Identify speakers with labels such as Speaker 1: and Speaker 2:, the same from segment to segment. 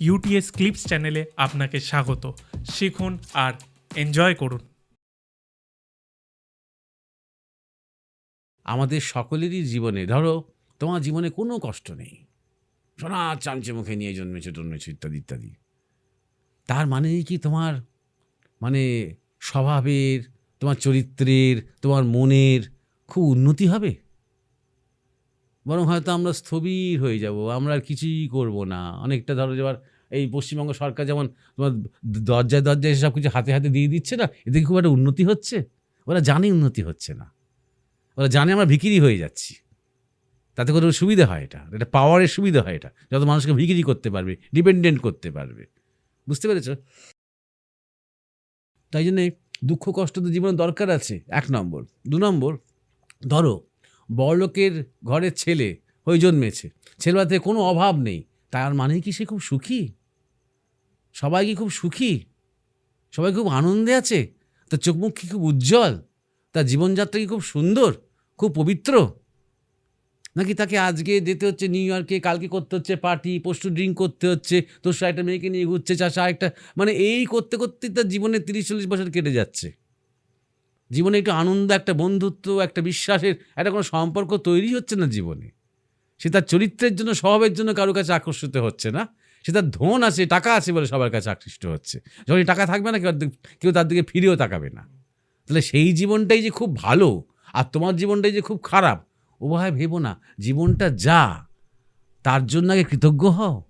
Speaker 1: UTS clips চ্যানেলে আপনাকে স্বাগত। শিখুন আর এনজয় করুন।
Speaker 2: আমাদের সকলেরই জীবনে, ধরো, তোমার জীবনে কোনো কষ্ট নেই। সোনার চামচে মুখে নিয়ে জন্মেছে টন্মেছে ইত্যাদি ইত্যাদি। তার মানে কি তোমার মানে স্বভাবের, তোমার চরিত্রের, তোমার মনের খুব উন্নতি হবে? বরং হয়তো আমরা স্থবির হয়ে যাব, আমরা আর কিছুই করব না। অনেকটা ধরো যেবার এই পশ্চিমবঙ্গ সরকার যেমন তোমার দরজায় দরজায় সব কিছু হাতে হাতে দিয়ে দিচ্ছে না, এতে খুব একটা উন্নতি হচ্ছে? ওরা জানে উন্নতি হচ্ছে না। ওরা জানে আমরা ভিকিরি হয়ে যাচ্ছি। তাতে করে সুবিধা হয় এটা এটা পাওয়ারের সুবিধা হয় এটা, যত মানুষকে ভিকিরি করতে পারবে, ডিপেন্ডেন্ট করতে পারবে। বুঝতে পেরেছ? তাই জন্যে দুঃখ কষ্ট তো জীবনে দরকার আছে, এক নম্বর। দু নম্বর, ধরো বড়লোকের ঘরের ছেলে হয়ে জন্মেছে। ছেলেবেলাতে কোনো অভাব নেই। তার মানে কি সে খুব সুখী? সবাই কি খুব সুখী? সবাই খুব আনন্দে আছে? তার চোখ মুখ কি খুব উজ্জ্বল? তার জীবনযাত্রা কি খুব সুন্দর? খুব পবিত্র? নাকি তাকে আজকে যেতে হচ্ছে নিউ ইয়র্কে, কালকে করতে হচ্ছে পার্টি পশু ড্রিঙ্ক করতে হচ্ছে, তোর একটা মেয়েকে নিয়ে ঘুরছে চাষা একটা মানে এই করতে করতে তার জীবনে তিরিশ, চল্লিশ বছর কেটে যাচ্ছে। জীবনে একটু আনন্দ, একটা বন্ধুত্ব, একটা বিশ্বাসের, একটা কোনো সম্পর্ক তৈরি হচ্ছে না জীবনে। সে তার চরিত্রের জন্য, স্বভাবের জন্য কারোর কাছে আকর্ষিত হচ্ছে না। সে তার ধন আছে, টাকা আছে বলে সবার কাছে আকৃষ্ট হচ্ছে। যখন টাকা থাকবে না, কেউ কেউ তার দিকে ফিরেও তাকাবে না। তাহলে সেই জীবনটাই যে খুব ভালো আর তোমার জীবনটাই যে খুব খারাপ, উভয় ভেবো না। জীবনটা যা, তার জন্য আগে কৃতজ্ঞ হও।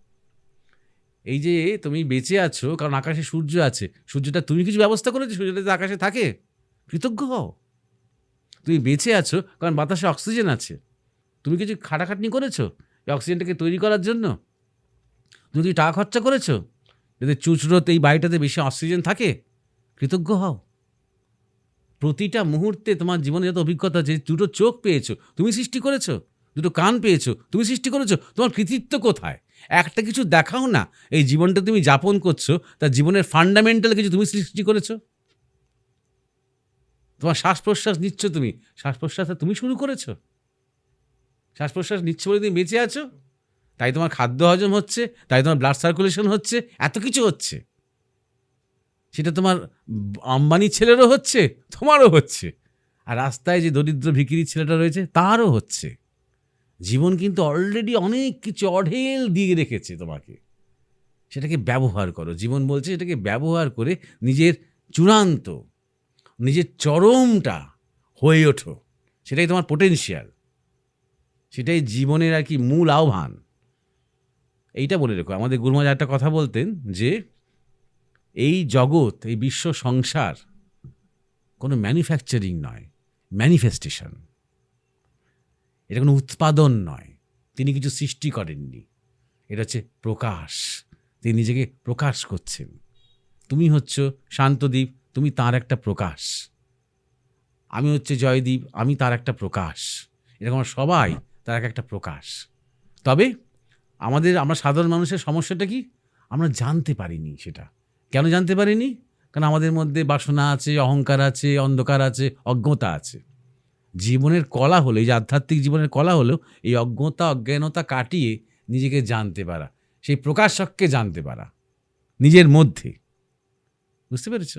Speaker 2: এই যে তুমি বেঁচে আছো, কারণ আকাশে সূর্য আছে, সূর্যটা তুমি কিছু ব্যবস্থা করেছ? সূর্যটা আকাশে থাকে কৃতজ্ঞ হও। তুমি বেঁচে আছো, কারণ বাতাসে অক্সিজেন আছে। তুমি কিছু খাটাখাটনি করেছ এই অক্সিজেনটাকে তৈরি করার জন্য? তুমি কি টাকা খরচা করেছ? যদি চুচড়োতে এই বাড়িটাতে বেশি অক্সিজেন থাকে? কৃতজ্ঞ হও। প্রতিটা মুহূর্তে তোমার জীবনে যত অভিজ্ঞতা যে দুটো চোখ পেয়েছ, তুমি সৃষ্টি করেছ, দুটো কান পেয়েছ, তুমি সৃষ্টি করেছ, তোমার কৃতিত্ব কোথায়? একটা কিছু দেখাও না, এই জীবনটা তুমি যাপন করছ, তার জীবনের ফান্ডামেন্টাল কিছু তুমি সৃষ্টি করেছ? তোমার শ্বাস প্রশ্বাস নিচ্ছ তুমি? শ্বাস প্রশ্বাসটা তুমি শুরু করেছ? শ্বাস প্রশ্বাস নিচ্ছ বলে তুমি বেঁচে আছো? তাই তোমার খাদ্য হজম হচ্ছে, তাই তোমার ব্লাড সার্কুলেশন হচ্ছে, এত কিছু হচ্ছে। সেটা তোমার আম্বানি ছেলেরও হচ্ছে, তোমারও হচ্ছে। আর রাস্তায় যে দরিদ্র ভিকিরি ছেলেটা রয়েছে, তারও হচ্ছে। জীবন কিন্তু অলরেডি অনেক কিছু অঢেল দিয়ে রেখেছে তোমাকে। সেটাকে ব্যবহার করো। জীবন বলছে সেটাকে ব্যবহার করে নিজের চূড়ান্ত নিজের চরমটা হয়ে ওঠো। সেটাই তোমার পোটেনশিয়াল সেটাই জীবনের আর কি মূল আহ্বান। এইটা বলে রেখো। আমাদের গুরুমাজ একটা কথা বলতেন যে, এই জগৎ, এই বিশ্ব সংসার কোনো ম্যানুফ্যাকচারিং নয় ম্যানিফেস্টেশন এটা কোনো উৎপাদন নয়। তিনি কিছু সৃষ্টি করেননি। এটা হচ্ছে প্রকাশ। তিনি নিজেকে প্রকাশ করছেন। তুমি হচ্ছ শান্তদ্বীপ তুমি তার একটা প্রকাশ। আমি হচ্ছে জয়দীপ, আমি তার একটা প্রকাশ। এরকম আমরা সবাই তার এক একটা প্রকাশ। তবে আমাদের, আমরা সাধারণ মানুষের সমস্যাটা কি? আমরা জানতে পারিনি সেটা। কেন জানতে পারিনি? কারণ আমাদের মধ্যে বাসনা আছে, অহংকার আছে, অন্ধকার আছে, অজ্ঞতা আছে। জীবনের কলা হলো, এই যে আধ্যাত্মিক জীবনের কলা হলো, এই অজ্ঞতা, অজ্ঞানতা কাটিয়ে নিজেকে জানতে পারা, সেই প্রকাশককে জানতে পারা, নিজের মধ্যে। বুঝতে পেরেছ?